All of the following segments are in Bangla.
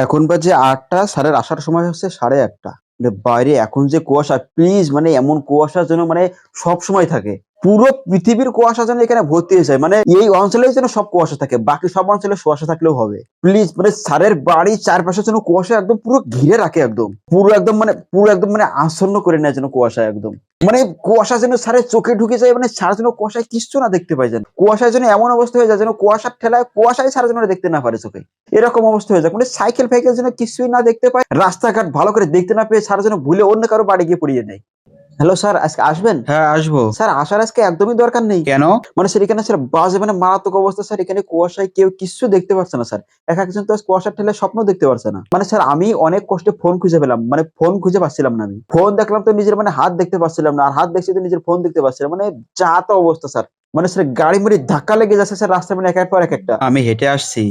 এখন বাজে আটটা সাড়ে আসার সময় হচ্ছে সাড়ে আটটা। মানে বাইরে এখন যে কুয়াশা প্লিজ মানে এমন কুয়াশা যেন মানে সব সময় থাকে। পুরো পৃথিবীর কুয়াশা যেন এখানে ভর্তি হয়ে যায় মানে এই অঞ্চলে যেন সব কুয়াশা থাকে, বাকি সব অঞ্চলে কুয়াশা থাকলেও হবে। প্লিজ মানে স্যারের বাড়ির চারপাশে যেন কুয়াশা একদম পুরো ঘিরে রাখে একদম। পুরো একদম মানে পুরো একদম মানে আসন্ন করে নেয় যেন কুয়াশা একদম। মানে কুয়াশা যেন স্যারের চোখে ঢুকে যায় মানে স্যার যেন কুয়াশায় কিচ্ছু না দেখতে পাই যেন। কুয়াশায় যেন এমন অবস্থা হয়ে যায় যেন কুয়াশার ঠেলায় কুয়াশায় স্যার যেন দেখতে না পারে চোখে। এরকম অবস্থা হয়ে যায়। মানে সাইকেল ফাইকেল যেন কিছুই না দেখতে পায়, রাস্তাঘাট ভালো করে দেখতে না পেয়ে স্যার যেন ভুলে অন্য কারও বাড়ি গিয়ে পড়িয়ে নেয় হ্যালো স্যার আজকে আসবেন? হ্যাঁ আসব। স্যার আসার আজকে একদমই দরকার নেই। কেন? মানে স্যার এখানে স্যার বাজে মানে মারাত্মক অবস্থা স্যার এখানে কুয়াশায় কেউ কিছু দেখতে পাচ্ছে না স্যার এক একজন তো কুয়াশার ঠেলে স্বপ্ন দেখতে পারছে না। মানে স্যার আমি অনেক কষ্টে ফোন খুঁজে পেলাম। মানে ফোন খুঁজে পাচ্ছিলাম না আমি। ফোন দেখলাম তো নিজের মানে হাত দেখতে পাচ্ছিলাম না। আর হাত দেখছি তো নিজের ফোন দেখতে পাচ্ছিলাম। মানে যা তো অবস্থা স্যার মানে স্যার গাড়ি মুড়ি ধাক্কা লেগে যাচ্ছে স্যার রাস্তায় মানে এক এক পর এক একটা। আমি হেঁটে আসছি।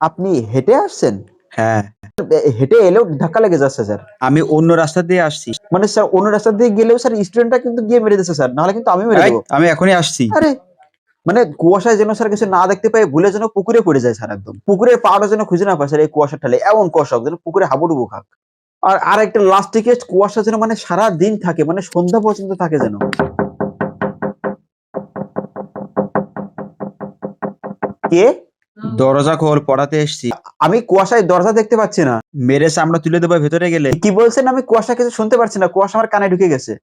আপনি হেঁটে আসছেন? হ্যাঁ। হেঁটে এলেও ধাক্কা লেগে যাচ্ছে স্যার। আমি অন্য রাস্তা দিয়ে আসছি। মানে স্যার অন্য রাস্তা দিয়ে গেলেও স্যার স্টুডেন্টটা কিন্তু গিয়ে মেরে দিচ্ছে স্যার। নাহলে কিন্তু আমি মেরে দেবো। আমি এখনই আসছি। আরে মানে কুয়াশায় যেন স্যার কিছু না দেখতে পাই ভুলে যেন পুকুরে পড়ে যায় স্যার একদম। পুকুরের পাড়ও যেন খুঁজে না পায় স্যার এই কুয়াশার ঠালে এমন কুয়াশা যেন পুকুরে হাবুডুবু খাক। আর আর একটা লাস্ট টিকেট কুয়াশা যেন মানে সারা দিন থাকে মানে সন্ধ্যা পর্যন্ত থাকে যেন। কে? দরজা খোল পড়াতে এসছি। আমি কুয়াশায় দরজা দেখতে পাচ্ছি না। মেরে সামনে তুলে দেবো ভেতরে গেলে। কি বলছেন? আমি কুয়াশা কিছু শুনতে পারছি না। কুয়াশা আমার কানে ঢুকে গেছে।